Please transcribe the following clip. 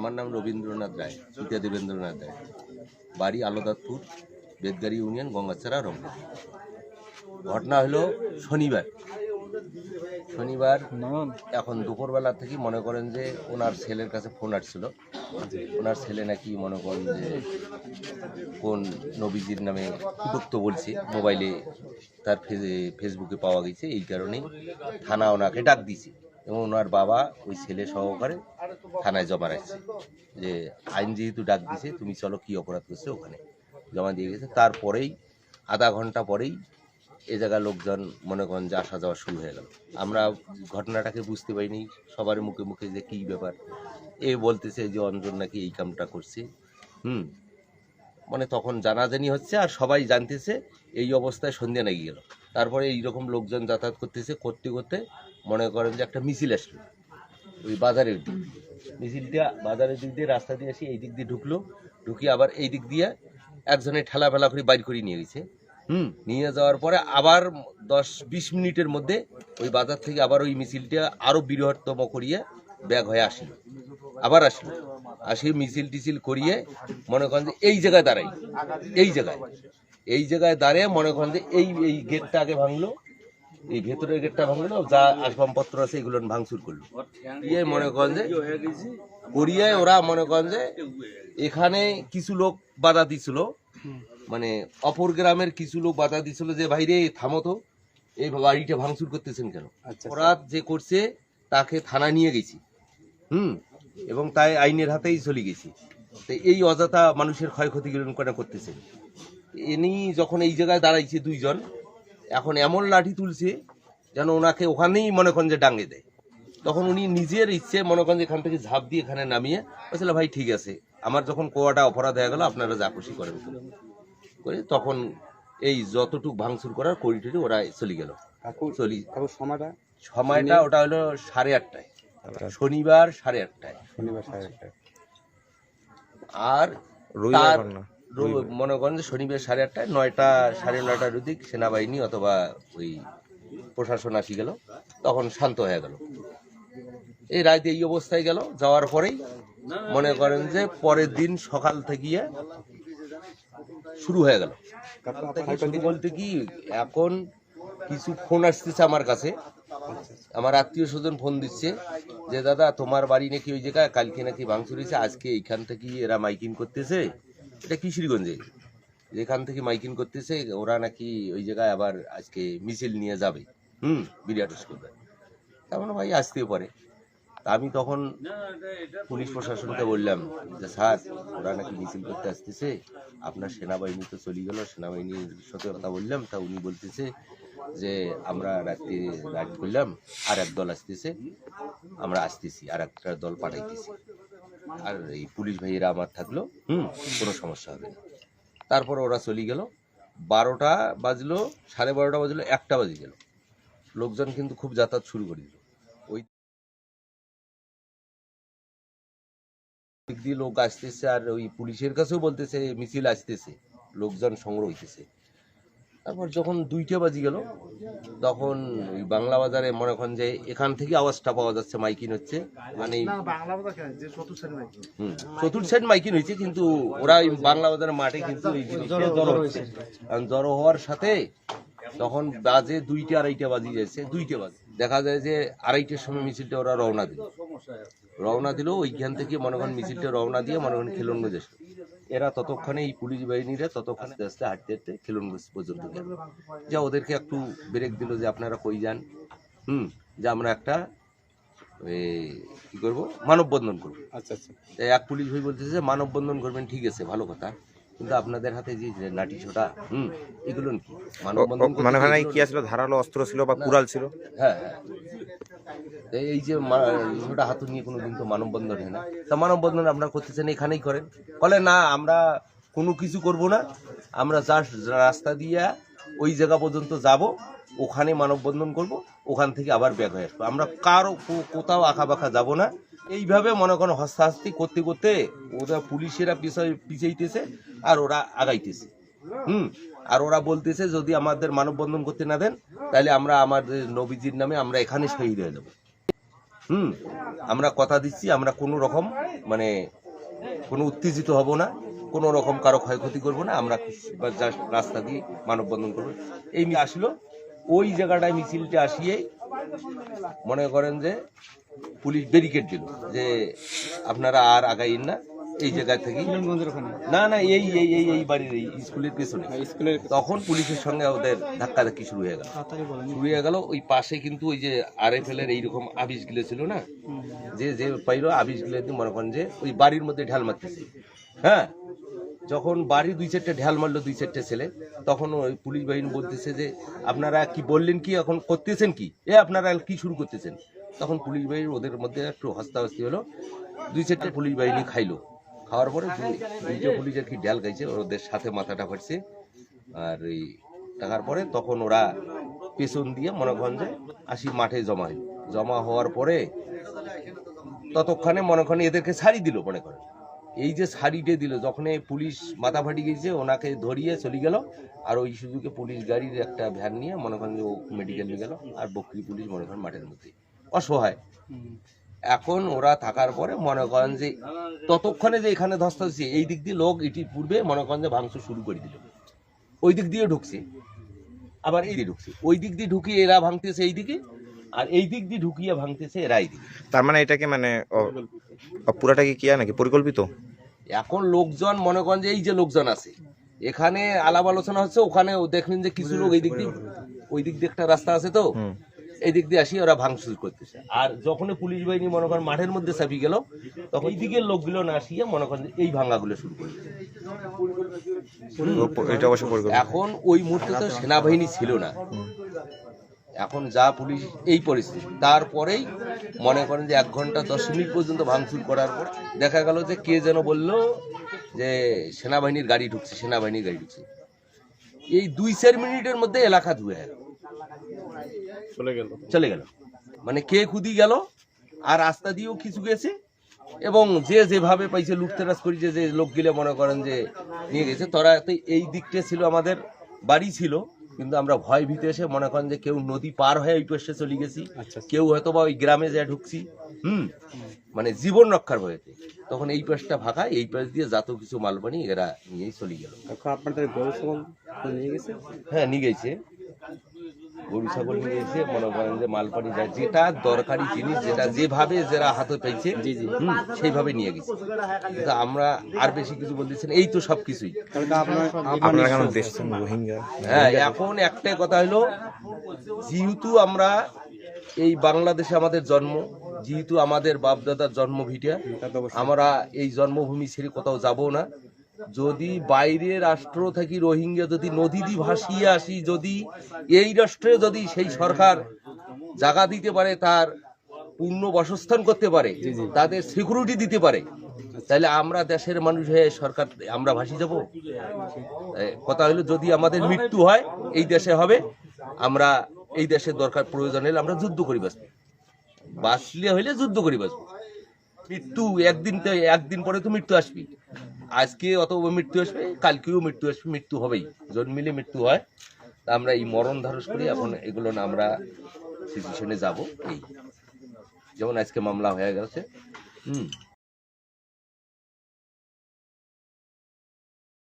আমার নাম রবীন্দ্রনাথ রায় সীতা দেবেন্দ্রনাথ রায়। বাড়ি আলোদাতপুর, বেদগাড়ি ইউনিয়ন, গঙ্গাছড়া, রংপুর। ঘটনা হলো শনিবার। শনিবার এখন দুপুরবেলা থেকে মনে করেন যে ওনার ছেলের কাছে ফোন আসছিল। ওনার ছেলে নাকি মনে করেন যে কোন নবীজির নামে কুটুক্ত বলছে, মোবাইলে তার ফেসবুকে পাওয়া গেছে, এই কারণেই থানা ওনাকে ডাক দিয়েছে। এবং ওনার বাবা ওই ছেলে সহকারে থানায় জমা রাখছে। যে আইন যেহেতু ডাক দিছে, তুমি চলো কি অপরাধ করছে ওখানে জমা দিয়ে গেছে তারপরেই আধা ঘণ্টা পরেই এ জায়গায় লোকজন মনে করেন যে আসা যাওয়া শুরু হয়ে গেল। আমরা ঘটনাটাকে বুঝতে পারিনি সবার মুখে মুখে যে কী ব্যাপার। এ বলতেছে যে অঞ্জন নাকি এই কামটা করছে। হুম মানে তখন জানাজানি হচ্ছে আর সবাই জানতেছে এই অবস্থায় সন্ধ্যা লেগে গেল। তারপরে এইরকম লোকজন যাতায়াত করতেছে করতে করতে মনে করেন যে একটা মিছিল আসলো। ওই বাজারের দিক মিছিলটা বাজারের দিক দিয়ে রাস্তা দিয়ে এসে এই দিক দিয়ে ঢুকলো। ঢুকিয়ে আবার এই দিক দিয়ে একজনে ঠেলা ফেলা করে বাইর করে নিয়ে গেছে। হুম। নিয়ে যাওয়ার পরে আবার দশ বিশ মিনিটের মধ্যে ওই বাজার থেকে আবার ওই মিছিলটা আরও বৃহত্তম করিয়ে ব্যাগ হয়ে আসলো। আবার আসলো। আসি মিছিল টিছিল করিয়ে মনে করেন যে এই জায়গায় দাঁড়াই এই জায়গায়। এই জায়গায় দাঁড়িয়ে মনে করেন যে এই এই গেটটা আগে ভাঙলো এই ভেতরের গেটটা ভাঙলো যা আসবাবপত্র আছে এগুলো ভাঙচুর করল। দিয়ে মনে করেন যে করিয়ে ওরা মনে করেন যে এখানে কিছু লোক বাধা দিছিল মানে অপর গ্রামের কিছু লোক বাধা দিছিল যে ভাইরে থামো তো এই বাড়িটা ভাঙচুর করতেছেন কেন? অপরাধ যে করছে তাকে থানা নিয়ে গেছি। হুম? এবং তাই আইনের হাতেই চলে গেছি। তো এই অযথা মানুষের ক্ষয়ক্ষতি করে করতেছে এনি যখন এই জায়গায় দাঁড়াইছে দুইজন এখন এমন লাঠি তুলছে যেন ওনাকে ওখানেই মনে করেন যে ডাঙ্গে দেয়। তখন উনি নিজের ইচ্ছে মনে করেন যে এখান থেকে ঝাঁপ দিয়ে এখানে নামিয়ে বলছিল ভাই ঠিক আছে। আমার যখন কোয়াটা অপরাধ হয়ে গেল আপনারা যা খুশি করেন। করে তখন এই যতটুক ভাঙচুর করার করিডোরে ওরা চলে গেল। চলি সময়টা? সময়টা ওটা হলো সাড়ে আটটায়। শনিবার সাড়ে আটটায়। শনিবার সাড়ে আটটায়। আর তার মনে করেন যে শনিবার সাড়ে আটটায় নয়টা সাড়ে নয়টার দিক সেনাবাহিনী অথবা ওই প্রশাসন আসি গেল তখন শান্ত হয়ে গেল। এই রাত এই অবস্থায় গেল যাওয়ার পরেই মনে করেন যে পরের দিন সকাল থেকে শুরু হয়ে গেল। বলতে কি এখন কিছু ফোন আসতেছে আমার কাছে। আমার আত্মীয় স্বজন ফোন দিচ্ছে যে, দাদা, তোমার বাড়ি নাকি ওই জায়গায়? কালকে নাকি ভাঙচুর হয়েছে। আজকে এইখান থেকে এরা মাইকিং করতেছে। এটা কিশোরগঞ্জে। যেখান থেকে মাইকিং করতেছে, ওরা নাকি ওই জায়গায় আবার আজকে মিছিল নিয়ে যাবে। হুম, বিরাট স্কুলে। তার মানে ভাই আসতেও পারে। আমি তখন পুলিশ প্রশাসনকে বললাম যে, স্যার, ওরা নাকি মিছিল করতে আসতেছে। আপনার সেনাবাহিনী তো চলে গেল। সেনাবাহিনীর সাথে কথা বললাম। তা উনি বলতেছে যে আমরা রাত্রি রাইড করলাম আর এক দল আসতেছে, আমরা আসতেছি, আর একটা দল পাঠাইতেছি। আর এই পুলিশ ভাইয়েরা আমার থাকল, হুম, কোনো সমস্যা হবে না। তারপর ওরা চলে গেল, বারোটা বাজলো, সাড়ে বারোটা বাজলো, একটা বাজে গেল। লোকজন কিন্তু খুব যাতায়াত শুরু করে দিল। ওই দিক দিয়ে লোক আসতেছে, আর ওই পুলিশের কাছেও বলতেছে, মিছিল আসতেছে, লোকজন সংগ্রহ হইতেছে। তারপর যখন দুইটা বাজি গেল তখন ওই বাংলা বাজারে মনে করেন যে এখান থেকে আওয়াজটা পাওয়া যাচ্ছে মাইকিন হচ্ছে। মানে চতুর্থ সাইড মাইকিং। হয়েছে কিন্তু ওরা ওই বাংলা বাজারের মাঠে কিন্তু জড়ো হচ্ছে। কারণ জড়ো হওয়ার সাথে তখন বাজে দুইটা আড়াইটা বাজি যাচ্ছে দুইটা বাজে। দেখা যায় যে আড়াইটার সময় মিছিলটা ওরা রওনা দিল। রওনা দিল ওইখান থেকে মনে করেন মিছিলটা রওনা দিয়ে মনে করেন খেলনগঞ্জ আসলো। এরা ততক্ষণে এই পুলিশ বাহিনীরা ততক্ষণে আস্তে আস্তে হাঁটতে হাঁটতে খেলনগঞ্জ পর্যন্ত গেল। যা ওদেরকে একটু ব্রেক দিল যে আপনারা কই যান? হুম যে আমরা একটা কি করব? মানববন্ধন করব। আচ্ছা আচ্ছা। এক পুলিশ ভাই বলতেছে যে মানববন্ধন করবেন ঠিক আছে ভালো কথা। কিন্তু আপনাদের হাতে যে লাঠি ছোটা হুম এগুলো কি মানববন্ধন মানে কি ছিল ধারালো অস্ত্র ছিল বা কুড়াল ছিল? হ্যাঁ হ্যাঁ। এই- যে ছোটা হাতু নিয়ে কোনোদিন তো মানববন্ধন হয় না। তা মানববন্ধন আপনারা করতেছেন এখানেই করেন। বলে, না, আমরা কোনো কিছু করব না। আমরা জাস্ট রাস্তা দিয়ে ওই জায়গা পর্যন্ত যাব, ওখানে মানববন্ধন করব, ওখান থেকে আবার ব্যাগ হয়ে আসব। আমরা কারও কোথাও আঁকা বাঁকা যাব না। এইভাবে মনে করেন হস্তাহস্তি করতে করতে ওরা পুলিশেরা পিছাই পিছাইতেছে আর ওরা আগাইতেছে। হুম? আর ওরা বলতেছে, যদি আমাদের মানববন্ধন করতে না দেন, তাহলে আমরা আমাদের নবীজির নামে আমরা এখানে শহীদ হয়ে যাব। হুম, আমরা কথা দিচ্ছি, আমরা কোনো রকম মানে কোনো উত্তেজিত হব না, কোনো রকম কারও ক্ষয়ক্ষতি করব না, আমরা রাস্তা দিয়ে মানববন্ধন করব। এই আসলো, ওই জায়গাটায় মিছিলটা আসিয়ে মনে করেন যে পুলিশ ব্যারিকেড দিল, যে আপনারা আর আগাইন না। এই জায়গা থেকে না না এই এই এই এই বাড়ির এই স্কুলের পেছনে। স্কুলের তখন পুলিশের সঙ্গে ওদের ধাক্কাধাক্কি শুরু হয়ে গেল। শুরু হয়ে গেল ওই পাশে কিন্তু ওই যে আর এফ এল এর এইরকম আবিষ গিলে ছিল না? যে যে পাইলো আবিষ গিলে মনে করেন যে ওই বাড়ির মধ্যে ঢাল মারতেছে। হ্যাঁ? যখন বাড়ি দুই চারটে ঢাল মারলো দুই চারটে ছেলে তখন ওই পুলিশ বাহিনী বলতেছে যে আপনারা কি বললেন কি? এখন করতেছেন কি? এ আপনারা কি শুরু করতেছেন? তখন পুলিশ বাহিনী ওদের মধ্যে একটু হস্তাহস্তি হলো। দুই চারটে পুলিশ বাহিনী খাইলো। খাওয়ার পরে দুই- দুইটা পুলিশের কি ডাল খাইছে? ওদের সাথে মাথাটা ফাটছে আর এই টাকার পরে তখন ওরা পেছন দিয়ে মনে করেন যে আসি মাঠে জমা জমা হওয়ার পরে ততক্ষণে মনে করেন এদেরকে ছাড়ি দিল মনে করেন এই যে ছাড়িটে দিল যখন এই পুলিশ মাথা ফাটি গেছে ওনাকে ধরিয়ে চলে গেল। আর ওই সুযোগে পুলিশ গাড়ির একটা ভ্যান নিয়ে মনে করেন যে ও মেডিকেল নিয়ে গেল। আর বকরি পুলিশ মনে করেন মাঠের মধ্যে অসহায় এখন ওরা থাকার পরে মনে করেন যে ততক্ষণে যে এখানে ধস্ত হচ্ছে এই দিক দিয়ে লোক এটি পূর্বে মনে করেন যে ভাঙচুর শুরু করে দিল। ওই দিক দিয়ে ঢুকছে। আবার এই দিয়ে ঢুকছে। ওই দিক দিয়ে ঢুকিয়ে এরা ভাঙতেছে এই দিকে আর এই দিক দিয়ে ঢুকিয়ে ভাঙতেছে এরা এই দিকে। তার মানে এটাকে মানে পুরাটা কি কিয়া নাকি? পরিকল্পিত? এখন লোকজন মনে করেন যে এই যে লোকজন আছে এখানে আলাপ আলোচনা হচ্ছে ওখানে দেখলেন যে কিছু লোক এই দিক দিয়ে ওই দিক দিয়ে একটা রাস্তা আছে তো। এই দিক দিয়ে আসি ওরা ভাঙচুর করতেছে। আর যখনই পুলিশ বাহিনী মনে করেন মাঠের মধ্যে চাপি গেল তখন এই দিকের লোকগুলো না আসিয়ে মনে করেন এই ভাঙাগুলো শুরু করে এখন ওই মুহূর্তে তো সেনাবাহিনী ছিল না। এখন যা পুলিশ এই পরিস্থিতি। তারপরেই মনে করেন যে এক ঘণ্টা দশ মিনিট পর্যন্ত ভাঙচুর করার পর দেখা গেল যে কে যেন বলল যে সেনাবাহিনীর গাড়ি ঢুকছে সেনাবাহিনীর গাড়ি ঢুকছে। এই দুই চার মিনিটের মধ্যে এলাকা ধুয়ে চলে গেল। চলে গেল। মানে কে খুদি গেল আর রাস্তা দিয়েও কিছু গেছে এবং যে যেভাবে পাইছে লুটতরাজ করেছে যে লোক গেলে মনে করেন যে নিয়ে গেছে তারা তো এই দিকটা ছিল আমাদের বাড়ি ছিল কিন্তু আমরা ভয় ভীতে এসে মনে করেন যে কেউ নদী পার হয়ে ওই পাশে চলে গেছি কেউ হয়তো বা ওই গ্রামে যা ঢুকছি হুম? মানে জীবন রক্ষার ভয়েতে। তখন এই পাশটা ফাঁকা এই পাশ দিয়ে যত কিছু মালবানি এরা নিয়েই চলে গেল। এখন আপনাদের গরু ছাগল নিয়ে গেছে? হ্যাঁ নিয়ে গেছে। গরু ছাগল নিয়ে গেছে মনে করেন যে মালপানি যায় যেটা দরকারি জিনিস যেটা যেভাবে যারা হাতে পেয়েছে জি, জি। হুম, সেইভাবে নিয়ে গেছে। কিন্তু আমরা আর বেশি কিছু বলতেছি না এই তো সব কিছুই হ্যাঁ এখন একটাই কথা হলো যেহেতু আমরা এই বাংলাদেশে আমাদের জন্ম যেহেতু আমাদের বাপদাদার জন্ম ভিটা তা তো অবশ্যই। আমরা এই জন্মভূমি ছেড়ে কোথাও যাব না। যদি বাইরে রাষ্ট্র থেকে রোহিঙ্গা যদি নদী দিয়ে ভাসিয়ে আসি যদি এই রাষ্ট্রে যদি সেই সরকার জায়গা দিতে পারে তার পূর্ণ বাসস্থান করতে পারে তাদের সিকিউরিটি দিতে পারে তাহলে আমরা দেশের মানুষ হয়ে সরকার আমরা ভাসি যাব? কথা হলো যদি আমাদের মৃত্যু হয় এই দেশে হবে আমরা এই দেশের দরকার প্রয়োজন হলে আমরা যুদ্ধ করি বাঁচবো। বাঁচলে হইলে যুদ্ধ করি বাঁচবো। মৃত্যু, একদিন একদিন পরে তো মৃত্যু আসবি। আজকে অত মৃত্যু আসবে, কালকেও মৃত্যু আসবে, মৃত্যু হবেই। জন্মিলে মৃত্যু হয়। তা আমরা এই মরণ ধারস করি এখন এগুলো না আমরা সিচুয়েশনে যাব। এই। যেমন আজকে মামলা হয়ে গেছে। হুম।